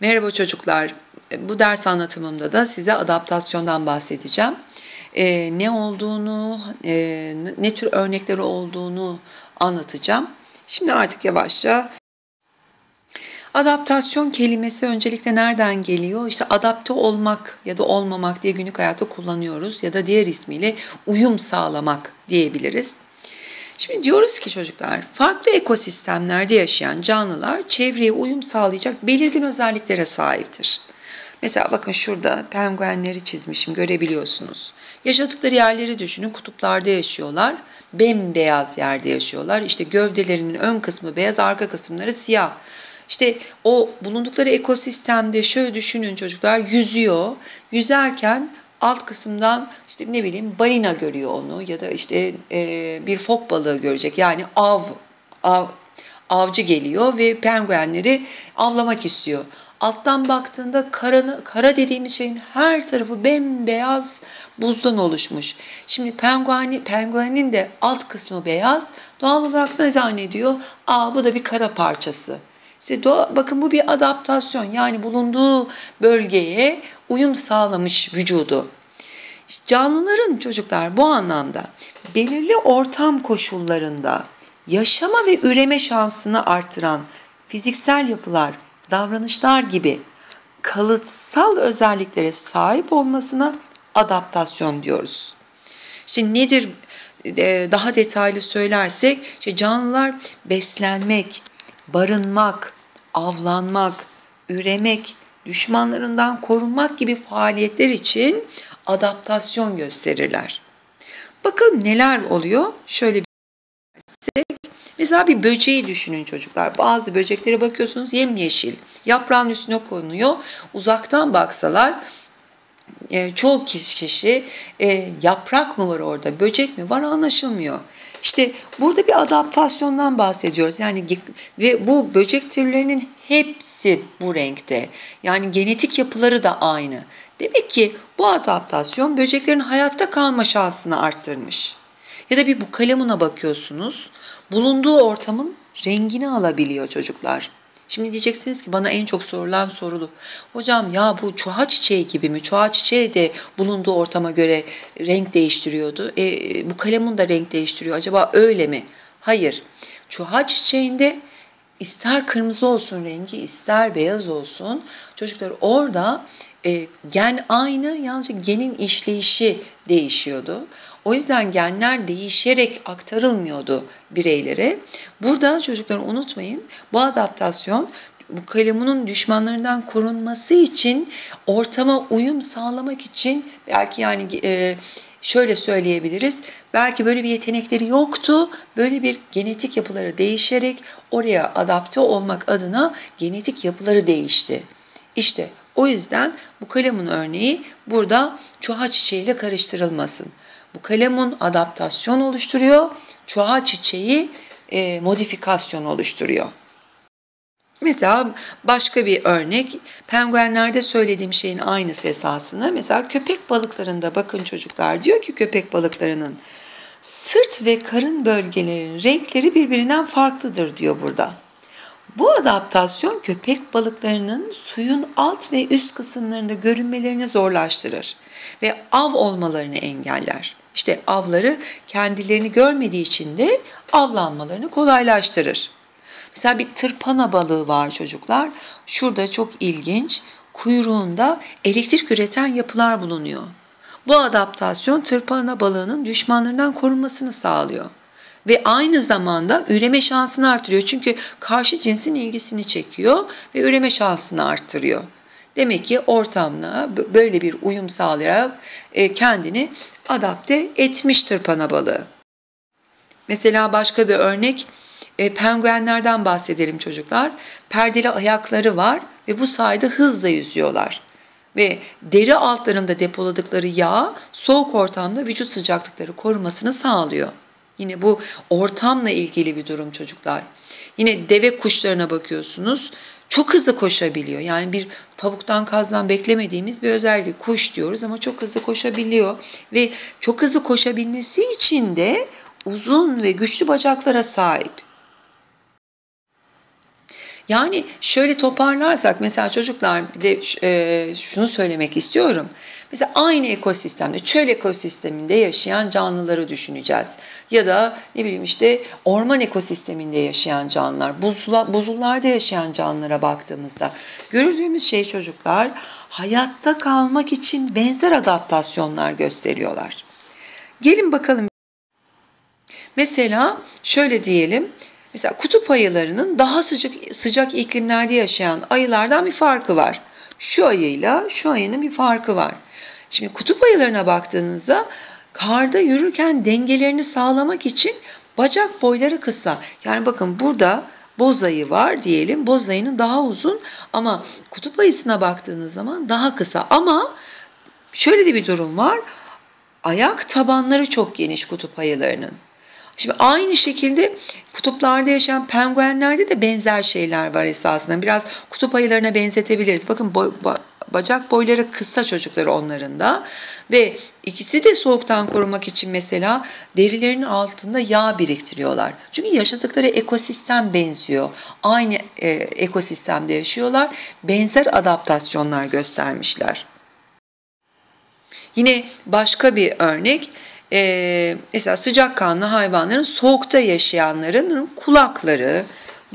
Merhaba çocuklar. Bu ders anlatımımda da size adaptasyondan bahsedeceğim. Ee, ne olduğunu, e, ne tür örnekleri olduğunu anlatacağım. Şimdi artık yavaşça Adaptasyon kelimesi öncelikle nereden geliyor? İşte adapte olmak ya da olmamak diye günlük hayatta kullanıyoruz ya da diğer ismiyle uyum sağlamak diyebiliriz. Şimdi diyoruz ki çocuklar farklı ekosistemlerde yaşayan canlılar çevreye uyum sağlayacak belirgin özelliklere sahiptir. Mesela bakın şurada penguenleri çizmişim görebiliyorsunuz. Yaşadıkları yerleri düşünün kutuplarda yaşıyorlar. Bembeyaz yerde yaşıyorlar. İşte gövdelerinin ön kısmı beyaz arka kısımları siyah. İşte o bulundukları ekosistemde şöyle düşünün çocuklar yüzüyor. Yüzerken alt kısımdan işte ne bileyim balina görüyor onu ya da işte e, bir fok balığı görecek. Yani av, av avcı geliyor ve penguenleri avlamak istiyor. Alttan baktığında kara, kara dediğimiz şeyin her tarafı bembeyaz buzdan oluşmuş. Şimdi pengueni, penguenin de alt kısmı beyaz. Doğal olarak ne zannediyor? Aa bu da bir kara parçası. İşte doğa, bakın bu bir adaptasyon yani bulunduğu bölgeye uyum sağlamış vücudu. Canlıların çocuklar bu anlamda belirli ortam koşullarında yaşama ve üreme şansını artıran fiziksel yapılar, davranışlar gibi kalıtsal özelliklere sahip olmasına adaptasyon diyoruz. Şimdi nedir e, daha detaylı söylersek işte canlılar beslenmek, barınmak, avlanmak, üremek, düşmanlarından korunmak gibi faaliyetler için adaptasyon gösterirler. Bakın neler oluyor? Şöyle bir Mesela bir böceği düşünün çocuklar. Bazı böceklere bakıyorsunuz yemyeşil. Yaprağın üstüne konuyor. Uzaktan baksalar e, çoğu kişi e, yaprak mı var orada, böcek mi var anlaşılmıyor. İşte burada bir adaptasyondan bahsediyoruz. Yani ve bu böcek türlerinin hepsi bu renkte. Yani genetik yapıları da aynı. Demek ki bu adaptasyon böceklerin hayatta kalma şansını arttırmış. Ya da bir bu kalemuna bakıyorsunuz. Bulunduğu ortamın rengini alabiliyor çocuklar. Şimdi diyeceksiniz ki bana en çok sorulan sorulu. Hocam ya bu çuha çiçeği gibi mi? Çuha çiçeği de bulunduğu ortama göre renk değiştiriyordu. E, bu kalemun da renk değiştiriyor. Acaba öyle mi? Hayır. Çuha çiçeğinde ister kırmızı olsun rengi ister beyaz olsun çocuklar orada e, gen aynı yalnızca genin işleyişi değişiyordu. O yüzden genler değişerek aktarılmıyordu bireylere. Burada çocuklar unutmayın bu adaptasyon bu kalemunun düşmanlarından korunması için ortama uyum sağlamak için belki yani e, şöyle söyleyebiliriz. Belki böyle bir yetenekleri yoktu. Böyle bir genetik yapıları değişerek oraya adapte olmak adına genetik yapıları değişti. İşte o yüzden bu kalemun örneği burada çuha çiçeğiyle karıştırılmasın. Bu kalemun adaptasyon oluşturuyor, çuha çiçeği e, modifikasyon oluşturuyor. Mesela başka bir örnek, penguenlerde söylediğim şeyin aynısı esasında. Mesela köpek balıklarında bakın çocuklar diyor ki köpek balıklarının sırt ve karın bölgelerinin renkleri birbirinden farklıdır diyor burada. Bu adaptasyon köpek balıklarının suyun alt ve üst kısımlarında görünmelerini zorlaştırır ve av olmalarını engeller. İşte avları kendilerini görmediği için de avlanmalarını kolaylaştırır. Mesela bir tırpana balığı var çocuklar. Şurada çok ilginç. Kuyruğunda elektrik üreten yapılar bulunuyor. Bu adaptasyon tırpana balığının düşmanlarından korunmasını sağlıyor. Ve aynı zamanda üreme şansını artırıyor. Çünkü karşı cinsin ilgisini çekiyor ve üreme şansını arttırıyor. Demek ki ortamla böyle bir uyum sağlayarak e, kendini adapte etmiştir pana balığı. Mesela başka bir örnek e, penguenlerden bahsedelim çocuklar. Perdeli ayakları var ve bu sayede hızla yüzüyorlar. Ve deri altlarında depoladıkları yağ soğuk ortamda vücut sıcaklıkları korumasını sağlıyor. Yine bu ortamla ilgili bir durum çocuklar. Yine deve kuşlarına bakıyorsunuz. Çok hızlı koşabiliyor. Yani bir tavuktan kazdan beklemediğimiz bir özellik. Kuş diyoruz ama çok hızlı koşabiliyor. Ve çok hızlı koşabilmesi için de uzun ve güçlü bacaklara sahip. Yani şöyle toparlarsak mesela çocuklar bir de e, şunu söylemek istiyorum. Mesela aynı ekosistemde, çöl ekosisteminde yaşayan canlıları düşüneceğiz. Ya da ne bileyim işte orman ekosisteminde yaşayan canlılar, buzullarda yaşayan canlılara baktığımızda gördüğümüz şey çocuklar hayatta kalmak için benzer adaptasyonlar gösteriyorlar. Gelin bakalım. Mesela şöyle diyelim. Mesela kutup ayılarının daha sıcak sıcak iklimlerde yaşayan ayılardan bir farkı var. Şu ayıyla şu ayının bir farkı var. Şimdi kutup ayılarına baktığınızda karda yürürken dengelerini sağlamak için bacak boyları kısa. Yani bakın burada boz ayı var diyelim. Boz ayının daha uzun ama kutup ayısına baktığınız zaman daha kısa. Ama şöyle de bir durum var. Ayak tabanları çok geniş kutup ayılarının. Şimdi aynı şekilde kutuplarda yaşayan penguenlerde de benzer şeyler var esasında. Biraz kutup ayılarına benzetebiliriz. Bakın boy, bacak boyları kısa çocukları onların da ve ikisi de soğuktan korumak için mesela derilerinin altında yağ biriktiriyorlar. Çünkü yaşadıkları ekosistem benziyor. Aynı e, ekosistemde yaşıyorlar. Benzer adaptasyonlar göstermişler. Yine başka bir örnek e, mesela sıcakkanlı hayvanların soğukta yaşayanların kulakları,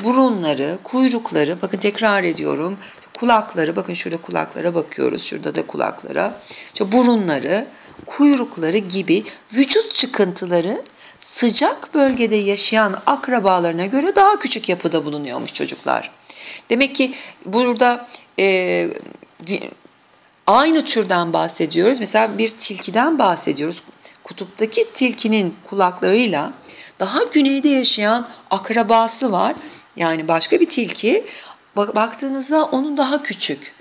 burunları, kuyrukları bakın tekrar ediyorum kulakları bakın şurada kulaklara bakıyoruz şurada da kulaklara işte burunları kuyrukları gibi vücut çıkıntıları sıcak bölgede yaşayan akrabalarına göre daha küçük yapıda bulunuyormuş çocuklar. Demek ki burada e, aynı türden bahsediyoruz. Mesela bir tilkiden bahsediyoruz. Kutuptaki tilkinin kulaklarıyla daha güneyde yaşayan akrabası var. Yani başka bir tilki baktığınızda onun daha küçük.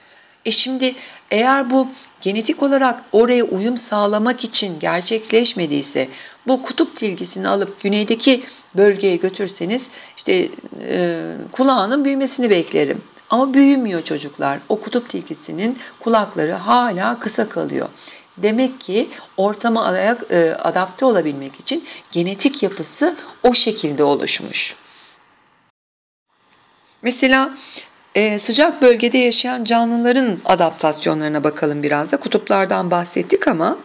E şimdi eğer bu genetik olarak oraya uyum sağlamak için gerçekleşmediyse bu kutup tilgisini alıp güneydeki bölgeye götürseniz işte e, kulağının büyümesini beklerim. Ama büyümüyor çocuklar. O kutup tilkisinin kulakları hala kısa kalıyor. Demek ki ortama e, adapte olabilmek için genetik yapısı o şekilde oluşmuş. Mesela e, sıcak bölgede yaşayan canlıların adaptasyonlarına bakalım biraz da. Kutuplardan bahsettik ama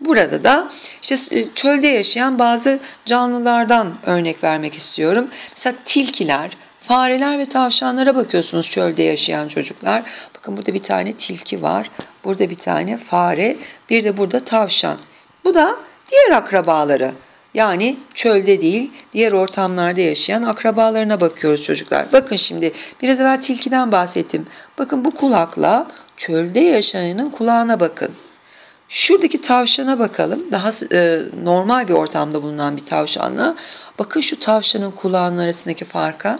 burada da işte e, çölde yaşayan bazı canlılardan örnek vermek istiyorum. Mesela tilkiler, fareler ve tavşanlara bakıyorsunuz çölde yaşayan çocuklar. Bakın burada bir tane tilki var. Burada bir tane fare, bir de burada tavşan. Bu da diğer akrabaları. Yani çölde değil, diğer ortamlarda yaşayan akrabalarına bakıyoruz çocuklar. Bakın şimdi biraz evvel tilkiden bahsettim. Bakın bu kulakla çölde yaşayanın kulağına bakın. Şuradaki tavşana bakalım. Daha e, normal bir ortamda bulunan bir tavşanla. Bakın şu tavşanın kulağının arasındaki farka.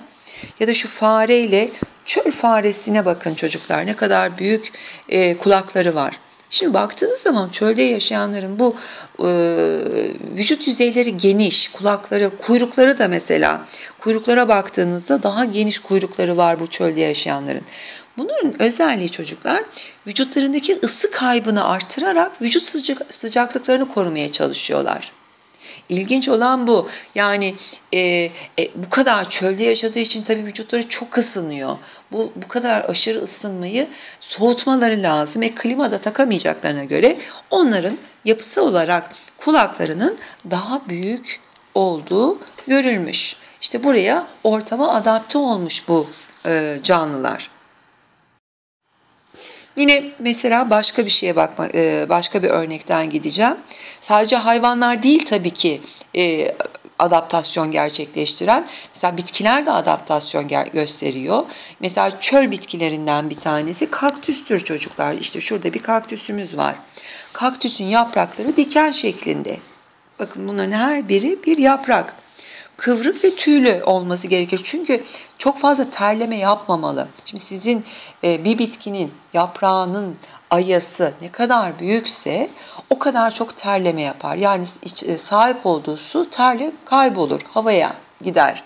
Ya da şu fareyle çöl faresine bakın çocuklar. Ne kadar büyük e, kulakları var. Şimdi baktığınız zaman çölde yaşayanların bu e, vücut yüzeyleri geniş, kulakları, kuyrukları da mesela kuyruklara baktığınızda daha geniş kuyrukları var bu çölde yaşayanların. Bunların özelliği çocuklar vücutlarındaki ısı kaybını artırarak vücut sıcak, sıcaklıklarını korumaya çalışıyorlar. İlginç olan bu. Yani e, e, bu kadar çölde yaşadığı için tabii vücutları çok ısınıyor. Bu, bu kadar aşırı ısınmayı soğutmaları lazım. E klima da takamayacaklarına göre onların yapısı olarak kulaklarının daha büyük olduğu görülmüş. İşte buraya ortama adapte olmuş bu e, canlılar. Yine mesela başka bir şeye bakma, e, başka bir örnekten gideceğim. Sadece hayvanlar değil tabii ki e, adaptasyon gerçekleştiren. Mesela bitkiler de adaptasyon gösteriyor. Mesela çöl bitkilerinden bir tanesi kaktüstür çocuklar. İşte şurada bir kaktüsümüz var. Kaktüsün yaprakları diken şeklinde. Bakın bunların her biri bir yaprak kıvrık ve tüylü olması gerekir. Çünkü çok fazla terleme yapmamalı. Şimdi sizin e, bir bitkinin yaprağının ayası ne kadar büyükse o kadar çok terleme yapar. Yani e, sahip olduğu su terle kaybolur, havaya gider.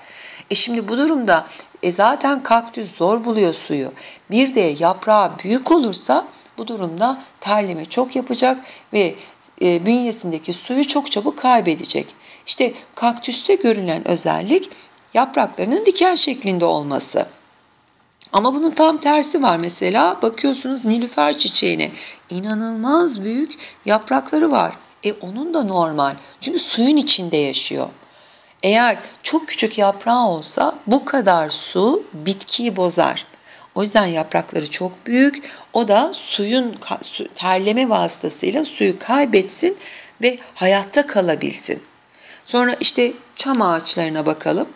E şimdi bu durumda e zaten kaktüs zor buluyor suyu. Bir de yaprağı büyük olursa bu durumda terleme çok yapacak ve e, bünyesindeki suyu çok çabuk kaybedecek. İşte kaktüste görülen özellik yapraklarının diken şeklinde olması. Ama bunun tam tersi var mesela bakıyorsunuz nilüfer çiçeğine inanılmaz büyük yaprakları var. E onun da normal çünkü suyun içinde yaşıyor. Eğer çok küçük yaprağı olsa bu kadar su bitkiyi bozar. O yüzden yaprakları çok büyük. O da suyun terleme vasıtasıyla suyu kaybetsin ve hayatta kalabilsin. Sonra işte çam ağaçlarına bakalım.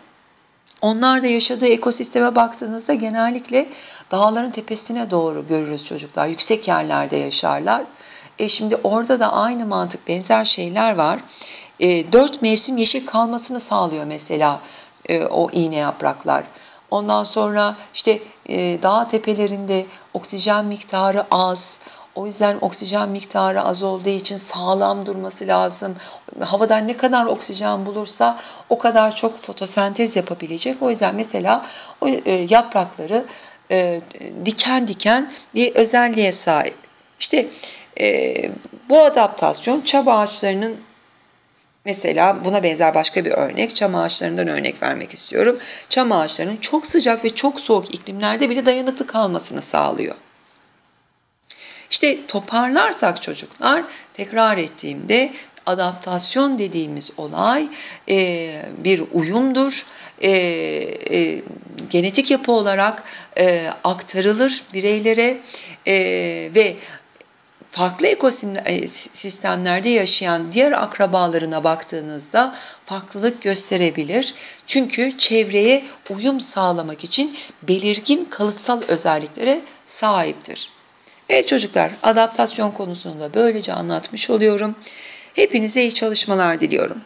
Onlar da yaşadığı ekosisteme baktığınızda genellikle dağların tepesine doğru görürüz çocuklar. Yüksek yerlerde yaşarlar. E şimdi orada da aynı mantık benzer şeyler var. E, dört mevsim yeşil kalmasını sağlıyor mesela e, o iğne yapraklar. Ondan sonra işte e, dağ tepelerinde oksijen miktarı az. O yüzden oksijen miktarı az olduğu için sağlam durması lazım. Havadan ne kadar oksijen bulursa o kadar çok fotosentez yapabilecek. O yüzden mesela o e, yaprakları e, diken diken bir özelliğe sahip. İşte e, bu adaptasyon çam ağaçlarının Mesela buna benzer başka bir örnek, çam ağaçlarından örnek vermek istiyorum. Çam ağaçlarının çok sıcak ve çok soğuk iklimlerde bile dayanıklı kalmasını sağlıyor. İşte toparlarsak çocuklar, tekrar ettiğimde adaptasyon dediğimiz olay e, bir uyumdur. E, e, genetik yapı olarak e, aktarılır bireylere e, ve farklı ekosistemlerde yaşayan diğer akrabalarına baktığınızda farklılık gösterebilir. Çünkü çevreye uyum sağlamak için belirgin kalıtsal özelliklere sahiptir. Evet çocuklar adaptasyon konusunu da böylece anlatmış oluyorum. Hepinize iyi çalışmalar diliyorum.